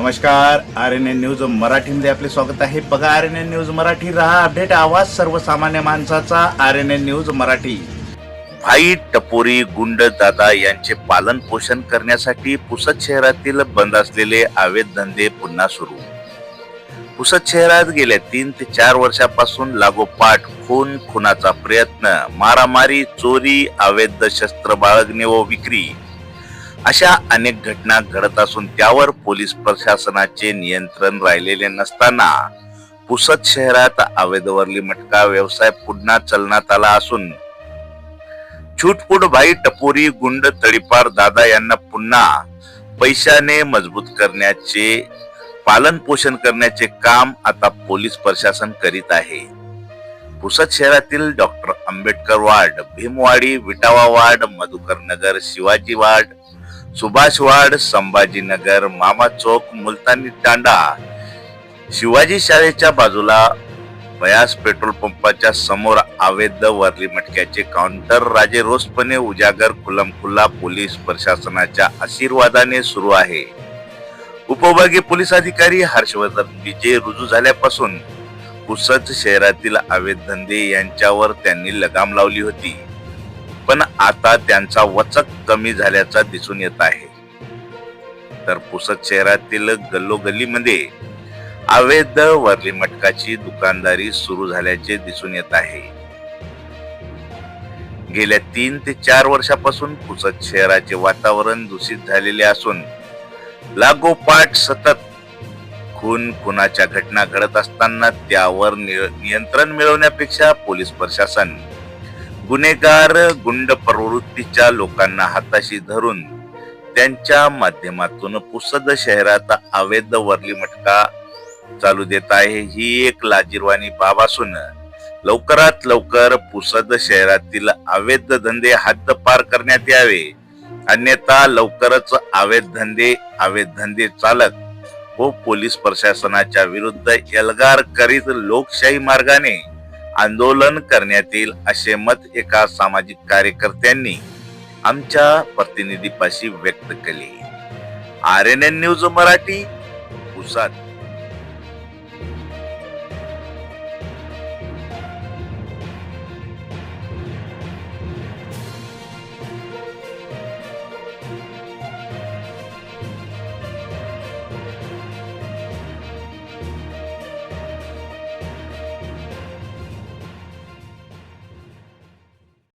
नमस्कार R N N news मराठीमध्ये आपले स्वागत आहे. बघा R N N news Marathi रहा अपडेट आवाज सर्वसामान्य माणसाचा R N N news Marathi. भाई टपोरी गुंड दादा यांचे पालन पोषण करण्यासाठी पुसद शहरातील बंद असलेले अवैध धंदे पुन्हा सुरू. पुसद शहरात गेल्या तीन ते चार वर्षापासून लागोपाठ खून खुनाचा प्रयत्न मारामारी चोरी अवैध शस्त्र बाळगणे व विक्री अशा अनेक घटना घडत असून त्यावर पोलीस प्रशासनाचे नियंत्रण राहिलेले नसताना पुसद शहरात अवैधवरली मटका व्यवसाय पुन्हा चलनात आला असून छूटपूट भाई टपोरी गुंड तडीपार दादा यांना पुन्हा पैशाने मजबूत करण्याचे पालन पोषण करण्याचे काम आता पोलीस प्रशासन करीत आहे. पुसद शहरातील doctor Ambedkar ward Bhimwadi Vitawa ward Madhukar Nagar Shivaji ward Subhashwad Sambhajinagar Mama Chowk Multani तांडा शिवाजी शाळेच्या बाजूला बयास पेट्रोल पंपाच्या समोर अवैध वरली मटक्याचे काउंटर राजे रोजपणे उजागर खुलमखुल्ला पोलीस प्रशासनाच्या आशीर्वादाने सुरू आहे. उपविभागीय पोलीस अधिकारी हर्षवर्धन विजय रुजू झाल्यापासून पुसद शहरातील अवैध धंदे यांच्यावर त्यांनी लगाम लावली होती. पण आता त्यांचा वचक कमी झाल्याचा दिसून येत आहे. तर पुसद शहरातील गल्लोगल्लीमध्ये अवैध वरली मटकाची दुकानदारी सुरू झाल्याचे दिसून येत आहे. गेल्या तीन ते चार वर्षापासून पुसद शहराचे वातावरण दूषित झालेले असून लागोपाठ सतत खून खुनाच्या घटना घडत असताना त्यावर नि- नियंत्रण मिळवण्यापेक्षा पोलीस प्रशासन गुन्हेगार गुंड प्रवृत्तीच्या लोकांना हाताशी धरून त्यांच्या माध्यमातून पुसद शहरात अवैध वरली मटका चालू देत आहे. ही एक लाजीरवाणी बाब असून लवकरात लवकर पुसद शहरातील अवैध धंदे हद्दपार करण्यात यावे. अन्यथा लवकरच अवैध धंदे अवैध धंदे चालक व पोलीस प्रशासनाच्या विरुद्ध एल्गार करीत लोकशाही मार्गाने आंदोलन करण्यात येईल असे मत एका सामाजिक कार्यकर्त्यांनी आमच्या प्रतिनिधीपाशी व्यक्त केले. R N N news Marathi Pusad